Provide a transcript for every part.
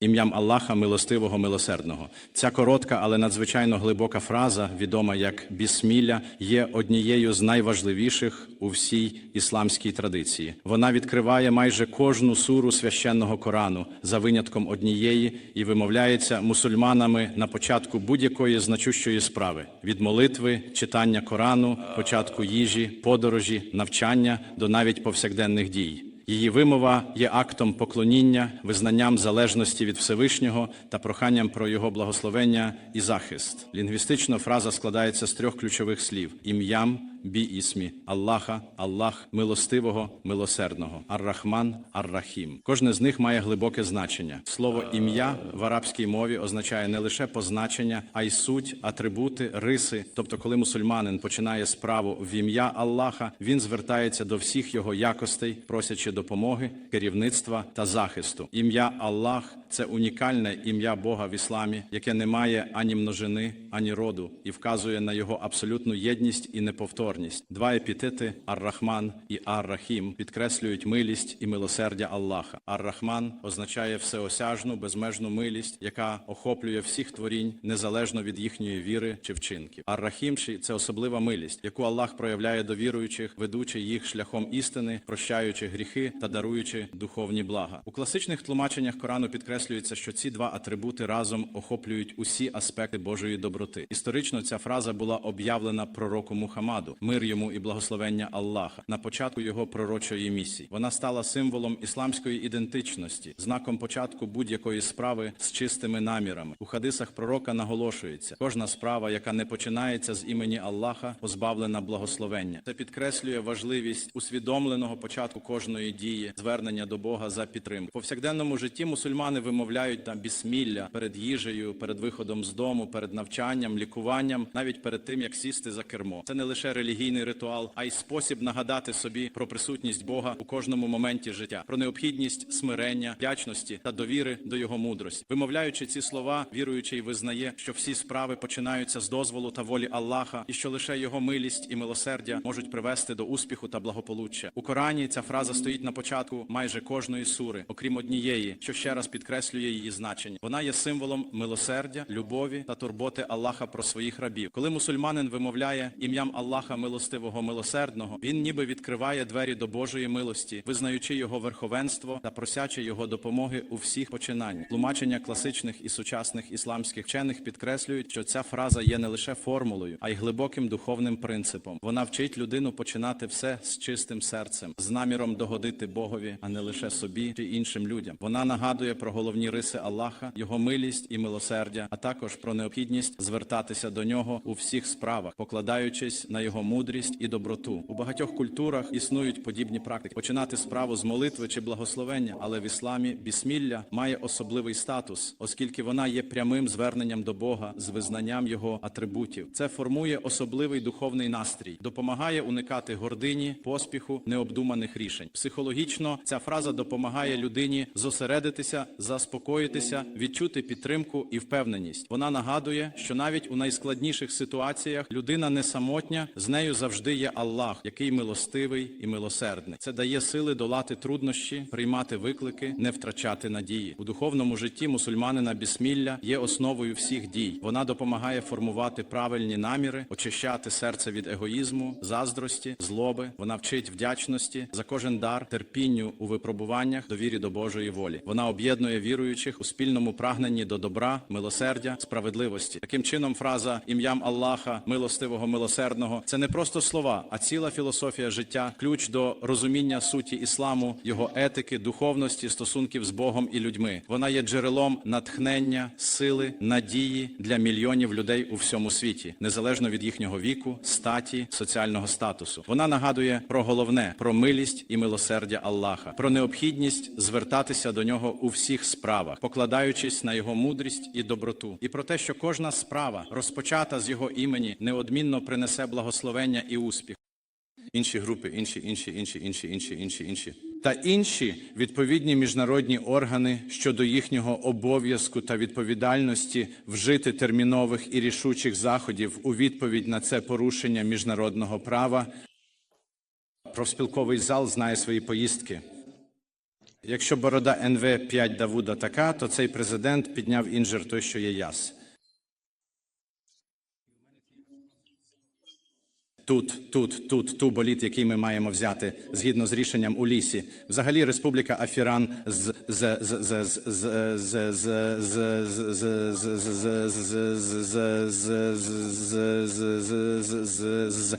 Ім'ям Аллаха Милостивого Милосердного. Ця коротка, але надзвичайно глибока фраза, відома як бісмілля, є однією з найважливіших у всій ісламській традиції. Вона відкриває майже кожну суру священного Корану за винятком однієї і вимовляється мусульманами на початку будь-якої значущої справи від молитви, читання Корану, початку їжі, подорожі, навчання до навіть повсякденних дій. Її вимова є актом поклоніння, визнанням залежності від Всевишнього та проханням про його благословення і захист. Лінгвістично фраза складається з трьох ключових слів: ім'ям, бі-ісмі, Аллаха, Аллах, милостивого, милосердного, Ар-Рахман, Ар-Рахім. Кожне з них має глибоке значення. Слово ім'я в арабській мові означає не лише позначення, а й суть, атрибути, риси. Тобто, коли мусульманин починає справу в ім'я Аллаха, він звертається до всіх його якостей, просячи допомоги, керівництва та захисту. Ім'я Аллах це унікальне ім'я Бога в ісламі, яке не має ані множини, ані роду, і вказує на його абсолютну єдність і неповторність. Два епітети Ар-Рахман і Ар-Рахім підкреслюють милість і милосердя Аллаха. Ар-Рахман означає всеосяжну, безмежну милість, яка охоплює всіх творінь незалежно від їхньої віри чи вчинків. Ар-Рахім це особлива милість, яку Аллах проявляє до віруючих, ведучи їх шляхом істини, прощаючи гріхи та даруючи духовні блага. У класичних тлумаченнях Корану підкреслюється, що ці два атрибути разом охоплюють усі аспекти Божої доброти. Історично ця фраза була об'явлена пророку Мухаммаду, мир йому і благословення Аллаха на початку його пророчої місії. Вона стала символом ісламської ідентичності, знаком початку будь-якої справи з чистими намірами. У хадисах пророка наголошується: кожна справа, яка не починається з імені Аллаха, позбавлена благословення. Це підкреслює важливість усвідомленого початку кожної дії, звернення до Бога за підтримку. В повсякденному житті мусульмани вимовляють там бісмілля перед їжею, перед виходом з дому, перед навчанням, лікуванням, навіть перед тим як сісти за кермо. Це не лише релігійний ритуал, а й спосіб нагадати собі про присутність Бога у кожному моменті життя, про необхідність смирення, вдячності та довіри до його мудрості. Вимовляючи ці слова, віруючий визнає, що всі справи починаються з дозволу та волі Аллаха, і що лише його милість і милосердя можуть привести до успіху та благополуччя. У Корані ця фраза стоїть на початку майже кожної сури, окрім однієї, що ще раз підкреслює її значення. Вона є символом милосердя, любові та турботи Аллаха про своїх рабів. Коли мусульманин вимовляє ім'ям Аллаха милостивого милосердного, він ніби відкриває двері до Божої милості, визнаючи його верховенство та просячи його допомоги у всіх починаннях. Тлумачення класичних і сучасних ісламських вчених підкреслюють, що ця фраза є не лише формулою, а й глибоким духовним принципом. Вона вчить людину починати все з чистим серцем, з наміром догодити Богові, а не лише собі чи іншим людям. Вона нагадує про головні риси Аллаха, його милість і милосердя, а також про необхідність звертатися до нього у всіх справах, покладаючись на його мудрість і доброту. У багатьох культурах існують подібні практики. Починати справу з молитви чи благословення, але в ісламі бісмілля має особливий статус, оскільки вона є прямим зверненням до Бога з визнанням його атрибутів. Це формує особливий духовний настрій, допомагає уникати гордині, поспіху, необдуманих рішень. Психологічно ця фраза допомагає людині зосередитися, заспокоїтися, відчути підтримку і впевненість. Вона нагадує, що навіть у найскладніших ситуаціях людина не самотня, з нею завжди є Аллах, який милостивий і милосердний. Це дає сили долати труднощі, приймати виклики, не втрачати надії. У духовному житті мусульманина бісмілля є основою всіх дій. Вона допомагає формувати правильні наміри, очищати серце від егоїзму, заздрості, злоби. Вона вчить вдячності за кожен дар, терпінню у випробуваннях, довірі до Божої волі. Вона об'єднує віруючих у спільному прагненні до добра, милосердя, справедливості. Таким чином, фраза ім'ям Аллаха, милостивого, милосердного це не просто слова, а ціла філософія життя, ключ до розуміння суті ісламу, його етики, духовності, стосунків з Богом і людьми. Вона є джерелом натхнення, сили, надії для мільйонів людей у всьому світі, незалежно від їхнього віку, статі, соціального статусу. Вона нагадує про головне, про милість і милосердя Аллаха, про необхідність звертатися до нього у всіх справах, покладаючись на його мудрість і доброту, і про те, що кожна справа, розпочата з його імені, неодмінно принесе благословення і успіх. Інші групи, інші, інші, інші, інші, інші, інші, інші. Та інші відповідні міжнародні органи щодо їхнього обов'язку та відповідальності вжити термінових і рішучих заходів у відповідь на це порушення міжнародного права. Профспілковий зал знає свої поїздки. Якщо борода НВ 5 Давуда така, то цей президент підняв інжир той, що є яс. Тут, тут, тут, ту боліт, який ми маємо взяти згідно з рішенням у лісі. Взагалі, Республіка Афіран з з з з з з з з з з з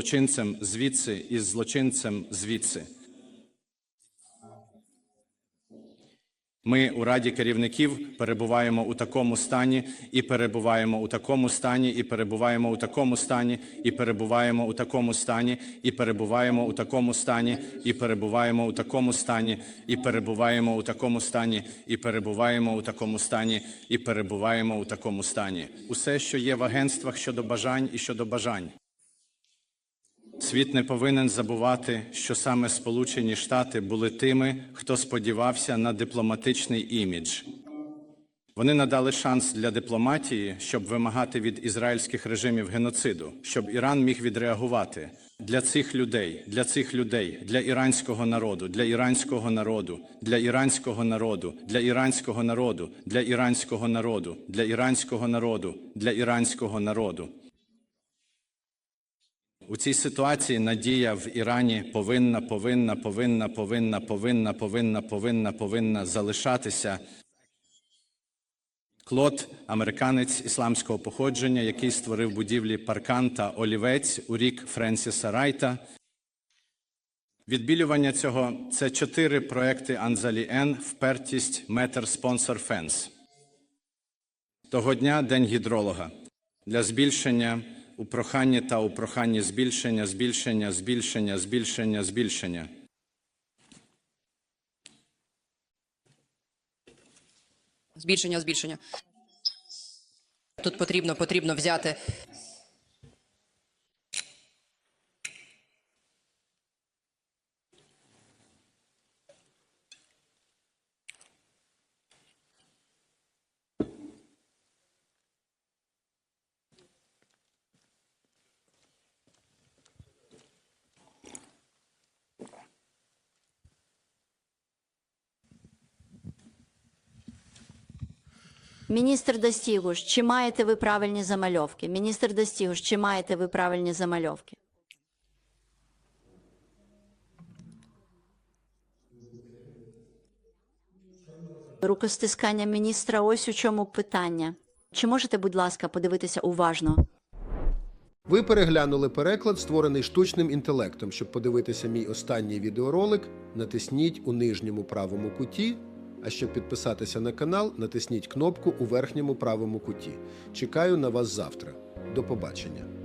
злочинцем звідси із злочинцем звідси. Ми у раді керівників перебуваємо у такому стані, і перебуваємо у такому стані, і перебуваємо у такому стані, і перебуваємо у такому стані, і перебуваємо у такому стані, і перебуваємо у такому стані, і перебуваємо у такому стані, і перебуваємо у такому стані, і перебуваємо у такому стані. Усе, що є в агентствах щодо бажань і щодо бажань. Світ не повинен забувати, що саме Сполучені Штати були тими, хто сподівався на дипломатичний імідж. Вони надали шанс для дипломатії, щоб вимагати від ізраїльських режимів геноциду, щоб Іран міг відреагувати для цих людей, для цих людей, для іранського народу, для іранського народу, для іранського народу, для іранського народу, для іранського народу, для іранського народу, для іранського народу. У цій ситуації надія в Ірані повинна, повинна, повинна, повинна, повинна, повинна, повинна, повинна залишатися. Клод, американець ісламського походження, який створив будівлі Паркан та Олівець у рік Френсіса Райта. Відбілювання цього це чотири проекти Анзалі Н, впертість, метр, спонсор, фенс. Того дня День гідролога для збільшення у проханні та у проханні збільшення, збільшення, збільшення, збільшення, збільшення. Збільшення, збільшення. Тут потрібно, потрібно взяти. Міністр Достігуш, чи маєте ви правильні замальовки? Міністр Достігуш, чи маєте ви правильні замальовки? Рукостискання міністра, ось у чому питання. Чи можете, будь ласка, подивитися уважно? Ви переглянули переклад, створений штучним інтелектом. Щоб подивитися мій останній відеоролик, натисніть у нижньому правому куті. А щоб підписатися на канал, натисніть кнопку у верхньому правому куті. Чекаю на вас завтра. До побачення.